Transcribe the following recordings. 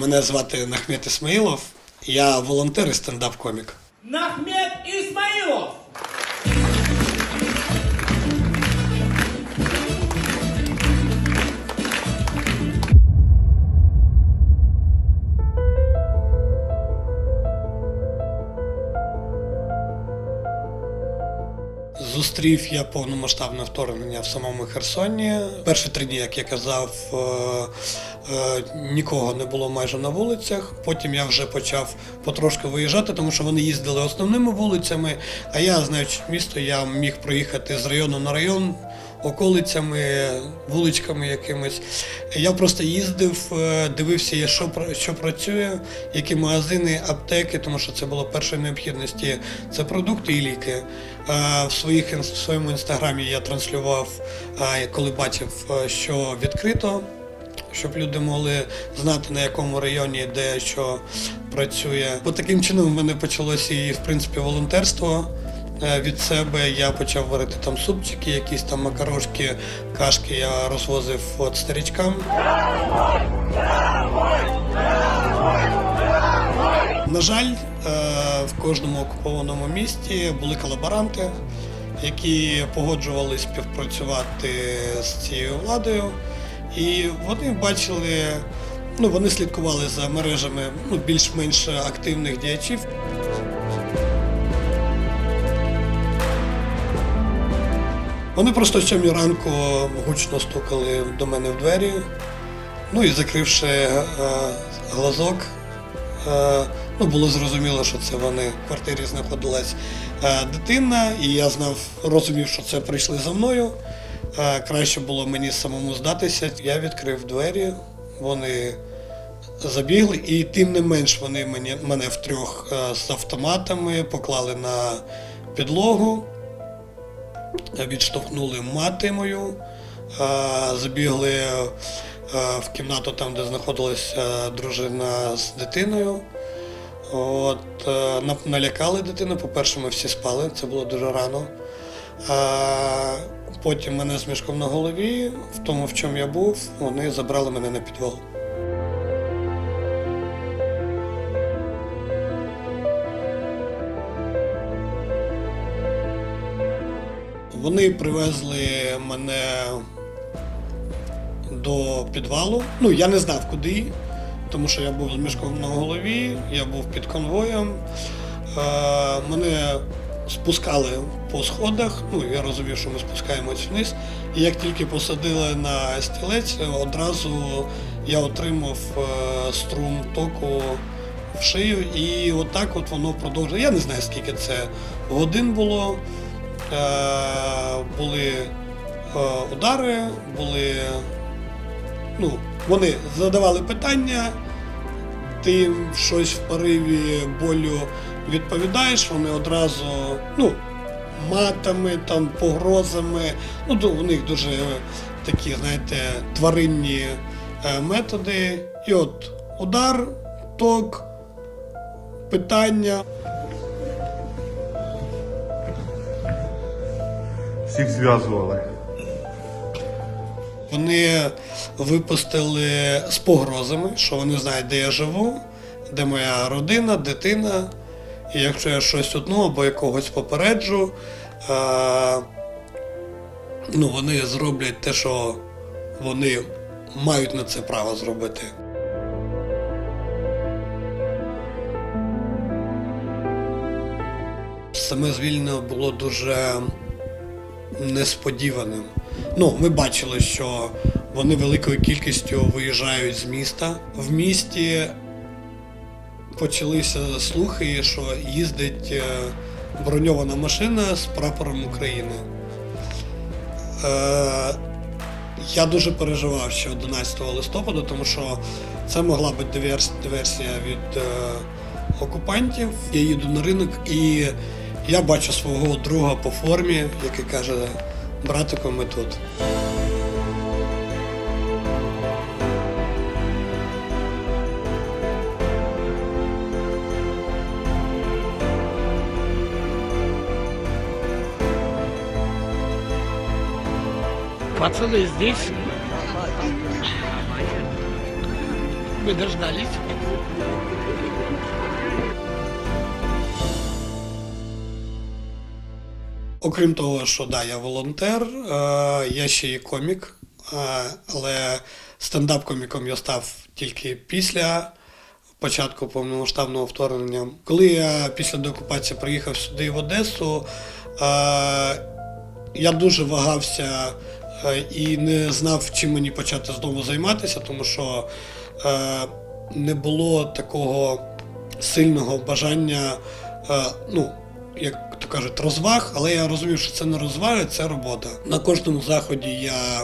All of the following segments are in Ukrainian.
Мене звати Нахмет Ісмаїлов, я волонтер і стендап-комік. Нахмед Зустрів я повномасштабне вторгнення в самому Херсоні. Перші три дні, як я казав, е, е, нікого не було майже на вулицях. Потім я вже почав потрошки виїжджати, тому що вони їздили основними вулицями. А я, знаючи місто, я міг проїхати з району на район. Околицями, вуличками якимись. Я просто їздив, е, дивився, що, що працює, які магазини, аптеки, тому що це було першої необхідності. Це продукти і ліки. Е, В, своїх, в своєму інстаграмі я транслював, е, коли бачив, що відкрито, щоб люди могли знати, на якому районі де що працює. Бо таким чином в мене почалося і в принципі волонтерство. Е, Від себе я почав варити там супчики, якісь там макарошки, кашки я розвозив от старічкам. На жаль, е, в кожному окупованому місті були колаборанти, які погоджували співпрацювати з цією владою, і вони бачили, ну вони слідкували за мережами ну, більш-менш активних діячів. Вони просто сьомій ранку гучно стукали до мене в двері. Ну і закривши е, глазок, е, ну було зрозуміло, що це вони в квартирі знаходилась е, дитина, і я знав, розумів, що це прийшли за мною. Краще було мені самому здатися. Я відкрив двері, вони забігли, і тим не менш вони мені, мене втрьох з автоматами поклали на підлогу відштовхнули мати мою, е, забігли е, в кімнату там, де знаходилася дружина з дитиною. От, е, налякали дитину. По-перше, ми всі спали, це було дуже рано. Потім мене з мішком на голові, в тому, в чому я був, вони забрали мене на підвал. Вони привезли мене до підвалу. Ну, я не знав куди, тому що я був з мішком на голові, я був під конвоєм. Е, мене спускали по сходах. Ну, я розумів, що ми спускаємось вниз. І як тільки посадили на стілець, одразу я отримав е, струм току в шию, і отак от воно продовжує. Я не знаю, скільки це годин було. Е, були е, удари, були. Ну, вони задавали питання, ти щось в пориві болю відповідаєш, вони одразу, ну, матами, там, погрозами. Ну, у них дуже такі, знаєте, тваринні е, методи. І от удар, ток, питання. Всіх зв'язували. Вони випустили з погрозами, що вони знають, де я живу, де моя родина, дитина. І якщо я щось одну або якогось попереджу, е, ну, вони зроблять те, що вони мають на це право зробити. Саме звільнення було дуже несподіваним. Ну, ми бачили, що вони великою кількістю виїжджають з міста. В місті почалися слухи, що їздить е, броньована машина з прапором України. Е, я дуже переживав ще 11 листопада, тому що це могла бути диверс- диверсія від е, окупантів. Я їду на ринок і я бачу свого друга по формі, який каже, братику, ми тут. Пацаны здесь? Мы дождались. Окрім того, що да, я волонтер, е, я ще і комік, е, але стендап-коміком я став тільки після початку повномасштабного вторгнення. Коли я після деокупації приїхав сюди в Одесу, е, я дуже вагався і не знав, чим мені почати знову займатися, тому що не було такого сильного бажання, ну, як то кажуть, розваг, але я розумів, що це не розваги, це робота. На кожному заході я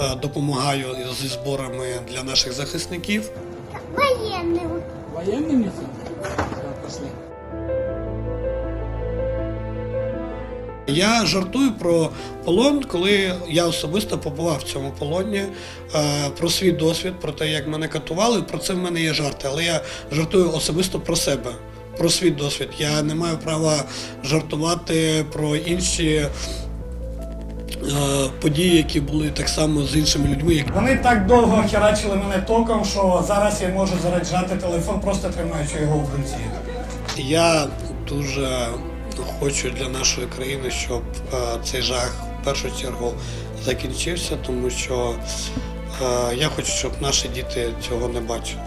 е, допомагаю зі зборами для наших захисників. Все, пошли. Я жартую про полон, коли я особисто побував в цьому полоні, е, про свій досвід, про те, як мене катували. Про це в мене є жарти, але я жартую особисто про себе, про свій досвід. Я не маю права жартувати про інші е, події, які були так само з іншими людьми. Вони так довго херачили мене током, що зараз я можу заряджати телефон, просто тримаючи його в руці. Я дуже хочу для нашої країни, щоб е, цей жах в першу чергу закінчився, тому що е, я хочу, щоб наші діти цього не бачили.